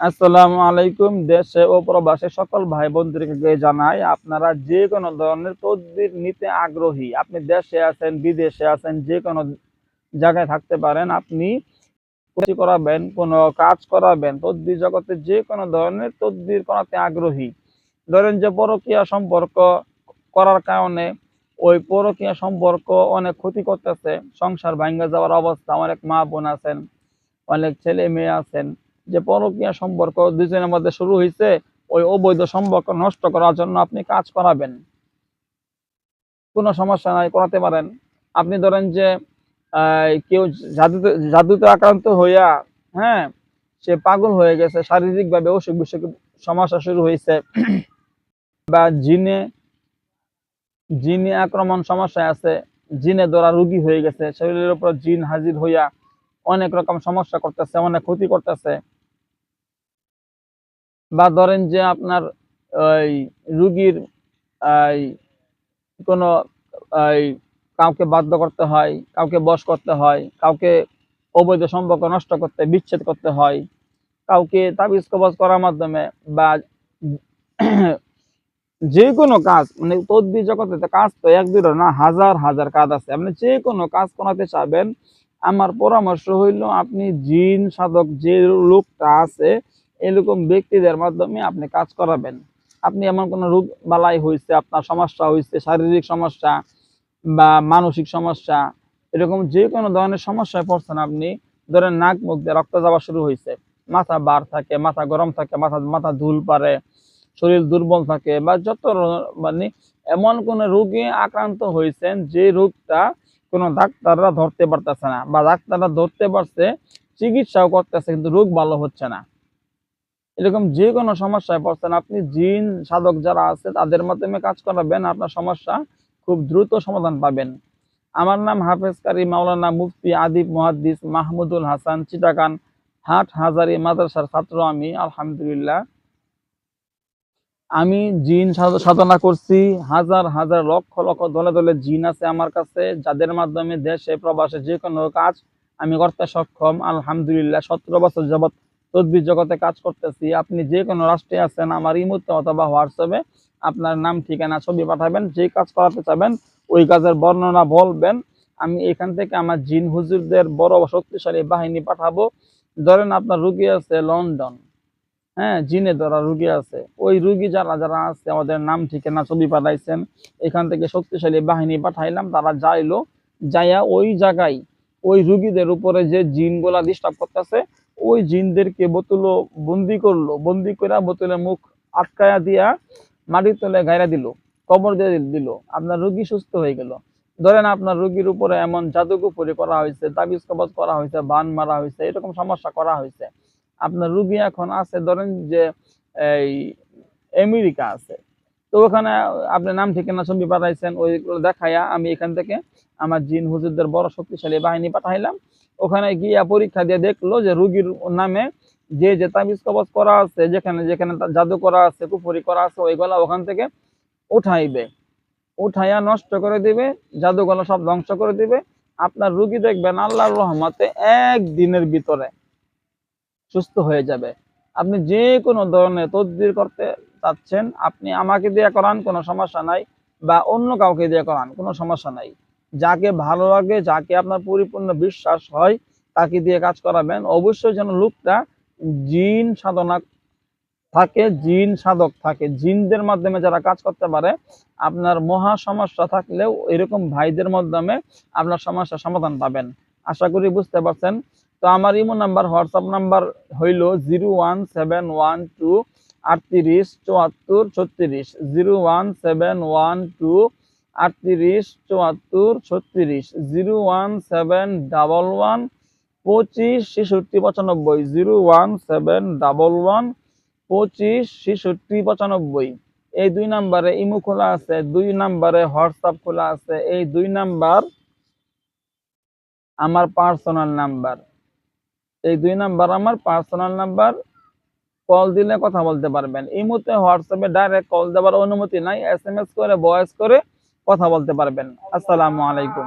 আসসালামু আলাইকুম, দেশে ও প্রবাসে সকল ভাই বোনদেরকে জানাই, আপনারা যে কোনো ধরনের তদবির নিতে আগ্রহী, আপনি দেশে আছেন, বিদেশে আছেন, যে কোনো জায়গায় থাকতে পারেন, আপনি করাবেন, কোনো কাজ করাবেন, তদবির জগতে যে কোনো ধরনের তদবির করাতে আগ্রহী। ধরেন যে পরকীয়া সম্পর্ক করার কারণে ওই পরকীয়া সম্পর্ক অনেক ক্ষতি করতেছে, সংসার ভাঙ্গা যাওয়ার অবস্থা, অনেক মা বোন আছেন, অনেক ছেলে মেয়ে আছেন যে পরকীয়া সম্পর্ক দুজনের মধ্যে শুরু হয়েছে ওই অবৈধ সম্পর্ক নষ্ট করার জন্য আপনি কাজ করাবেন। কোনো সমস্যা নাই, করাতে পারেন। আপনি ধরেন যে কেউ জাদুতে জাদুতে আক্রান্ত হইয়া হ্যাঁ সে পাগল হয়ে গেছে শারীরিক ভাবে অসুখ বিসুখ সমস্যা শুরু হয়েছে বা জিনে জিনে আক্রমণ সমস্যায় আছে, জিনে দ্বারা রোগী হয়ে গেছে, শরীরের উপর জিন হাজির হইয়া অনেক রকম সমস্যা করতেছে, অনেক ক্ষতি করতেছে বা ধরেন যে আপনার ওই রুগীর কোনো কাউকে বাধ্য করতে হয়, কাউকে বশ করতে হয়, কাউকে অবৈধ সম্পর্ক নষ্ট করতে, বিচ্ছেদ করতে হয়, কাউকে তাবিজ কবজ করার মাধ্যমে বা যে কোনো কাজ মানে তদ্বির জগতে কাজ তো এক দুটো না, হাজার হাজার কাজ আছে। আপনি যে কোনো কাজ করাতে চাবেন আমার পরামর্শ হইল আপনি জিন সাধক যে লোকটা আছে এরকম ব্যক্তিদের মাধ্যমে আপনি কাজ করাবেন। আপনি এমন কোনো রোগ বালাই হয়েছে আপনার সমস্যা হয়েছে শারীরিক সমস্যা বা মানসিক সমস্যা, এরকম যে কোনো ধরনের সমস্যায় পড়ছেন আপনি, ধরেন নাক মুখ দিয়ে রক্ত যাওয়া শুরু হয়েছে মাথা বার থাকে, মাথা গরম থাকে, মাথা মাথা ধুল পারে, শরীর দুর্বল থাকে বা যত মানে এমন কোন রোগে আক্রান্ত হয়েছেন যে রোগটা কোনো ডাক্তাররা ধরতে পারতেছে না বা ডাক্তাররা ধরতে পারছে, চিকিৎসাও করতেছে কিন্তু রোগ ভালো হচ্ছে না। এরকম যে কোনো সমস্যায় পড়ছেন, আপনি জিন সাধক যারা আছে, তাদের মাধ্যমে কাজ করাবেন, আপনার সমস্যা খুব দ্রুত সমাধান পাবেন। আমার নাম হাফেজ কারি, মাওলানা মুফতি আদিব মুহাদ্দিস মাহমুদুল হাসান চিটাকান হাট হাজারি মাদ্রাসার ছাত্র আমি, আলহামদুলিল্লাহ। আমি জিন সাধ- সাধনা করছি, হাজার হাজার লক্ষ লক্ষ দলে দলে জিন আছে আমার কাছে, যাদের মাধ্যমে দেশে, প্রবাসে যে কোনো কাজ আমি করতে সক্ষম, আলহামদুলিল্লাহ। সতেরো বছর যাবৎ তদবির জগতে কাজ করতেছি। আপনি যে কোনো রাষ্ট্রে আছেন, আমার ইমুতে অথবা হোয়াটসঅ্যাপে আপনার নাম, ঠিকানা, ছবি পাঠাবেন, যে কাজ করাতে চাবেন, ওই কাজের বর্ণনা বলবেন। আমি এখান থেকে আমার জিন হুজুরদের বড় শক্তিশালী বাহিনী পাঠাবো। ধরেন আপনার রুগী আছে লন্ডন। হ্যাঁ জিনে ধরা রুগী আছে। ওই রুগী যারা যারা আছে আমাদের নাম, ঠিকানা, ছবি পাঠাইছেন, এখান থেকে শক্তিশালী বাহিনী পাঠাইলাম, তারা যাইলো, যাইয়া ওই জায়গায় ওই রুগীদের উপরে যে জিনগুলা ডিস্টার্ব করতেছে ওই জিনদেরকে বোতল বন্দি করল, বন্দি করে বোতলে মুখ আটকায়া দিয়া মাটির তলে গায়রা দিল, কবর দিয়ে দিল। আপনার রুগী সুস্থ হয়ে গেল। ধরেন আপনার রুগীর উপরে এমন জাদুগুপুরি করা হয়েছে, তাবিজ কবজ করা হয়েছে, বান মারা হয়েছে, এরকম সমস্যা করা হয়েছে। আপনার রুগী এখন আছে, ধরেন যে এই আমেরিকা আছে। তো ওখানে আপনি নাম, ঠিকানা, ছবি পাঠাইছেন, ওইগুলো দেখাইয়া আমি এখান থেকে আমার জিন হুজুরদের বড় শক্তিশালী বাহিনী পাঠাইলাম। ওখানে গিয়া পরীক্ষা দিয়ে দেখল যে রুগীর নামে যে যে তাবিজ কবজ করা আছে, যেখানে যেখানে জাদু করা আছে, কুফরি করা আছে, ওইগুলা ওখান থেকে উঠাইবে। উঠাইয়া নষ্ট করে দিবে, জাদুগুলো সব ধ্বংস করে দিবে। আপনার রুগী দেখবেন আল্লাহর রহমতে একদিনের ভিতরে সুস্থ হয়ে যাবে। আপনি যে কোনো ধরনের তদবির করতে চাচ্ছেন, আপনি আমাকে দিয়ে করান, কোনো সমস্যা নাই বা অন্য কাউকে দিয়ে করান, কোনো সমস্যা নাই। যাকে ভালো লাগে, যাকে আপনার পরিপূর্ণ বিশ্বাস হয়, তাকে দিয়ে কাজ করাবেন। অবশ্যই যেন লোকটা জিন সাধনা থাকে, জিন সাধক থাকে। জিনদের মাধ্যমে যারা কাজ করতে পারে, আপনার মহা সমস্যা থাকলেও এরকম ভাইদের মাধ্যমে আপনার সমস্যার সমাধান পাবেন। আশা করি বুঝতে পারছেন। তো আমার ইমো নাম্বার, হোয়াটসঅ্যাপ নাম্বার হইল zero one seven one two আটত্রিশ, চুয়াত্তর, ছত্রিশ। Zero one seven one two আটত্রিশ, চুয়াত্তর, ছত্রিশ। Zero one seven double one পঁচিশ, ছেষট্টি, পঁচানব্বই। Zero one seven double one পঁচিশ, ছেষট্টি, পঁচানব্বই। এই দুই নাম্বারে ইমো খোলা আছে, দুই নাম্বারে হোয়াটসঅ্যাপ খোলা আছে। এই দুই নাম্বার আমার পার্সোনাল নাম্বার। এই দুই নাম্বার আমার পার্সোনাল নাম্বার। কল দিলে কথা বলতে পারবেন। এই মুহূর্তে হোয়াটসঅ্যাপে ডাইরেক্ট কল দেওয়ার অনুমতি নাই। এস করে ভয়েস করে কথা বলতে পারবেন। আসসালামু আলাইকুম।